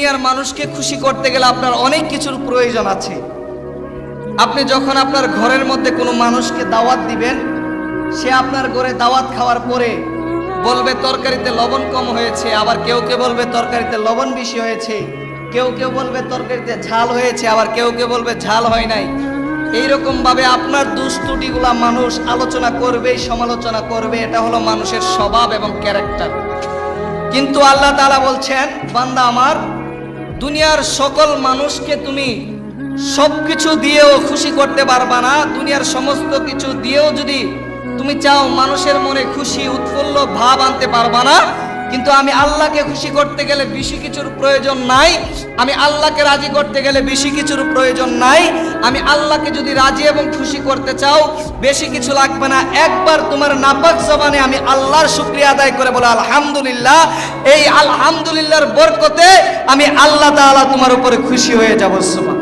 দুনিয়ার মানুষকে খুশি করতে গেলে আপনার অনেক কিছুর প্রয়োজন আছে। আপনি যখন আপনার ঘরের মধ্যে কোনো মানুষকে দাওয়াত দিবেন, সে আপনার ঘরে দাওয়াত খাওয়ার পরে বলবে, তরকারিতে লবণ কম হয়েছে। আবার কেউ কেউ বলবে, তরকারিতে লবণ বেশি হয়েছে। কেউ কেউ বলবে, তরকারিতে ঝাল হয়েছে। আবার কেউ কেউ বলবে, ঝাল হয় নাই। এইরকম ভাবে আপনার দুস্তুটিগুলা মানুষ আলোচনা করবে সমালোচনা করবে। এটা হলো মানুষের স্বভাব এবং ক্যারেক্টার। কিন্তু আল্লাহ তাআলা বলছেন, বান্দা আমার দুনিয়ার সকল মানুষকে তুমি সব কিছু দিয়েও খুশি করতে পারবা না। দুনিয়ার সমস্ত কিছু দিয়েও যদি তুমি চাও মানুষের মনে খুশি, উৎফুল্ল ভাব আনতে পারবা না। কিন্তু আমি আল্লাহকে খুশি করতে গেলে বেশি কিছুর প্রয়োজন নাই। আমি আল্লাহকে রাজি করতে গেলে বেশি কিছুর প্রয়োজন নাই। আমি আল্লাহকে যদি রাজি এবং খুশি করতে চাও, বেশি কিছু লাগবে না। একবার তোমার নাপাক জবানে আমি আল্লাহর শুক্রিয়া আদায় করে বলো, আলহামদুলিল্লাহ। এই আলহামদুলিল্লাহর বরকতে আমি আল্লাহ তাআলা তোমার উপরে খুশি হয়ে যাব, সুবহান।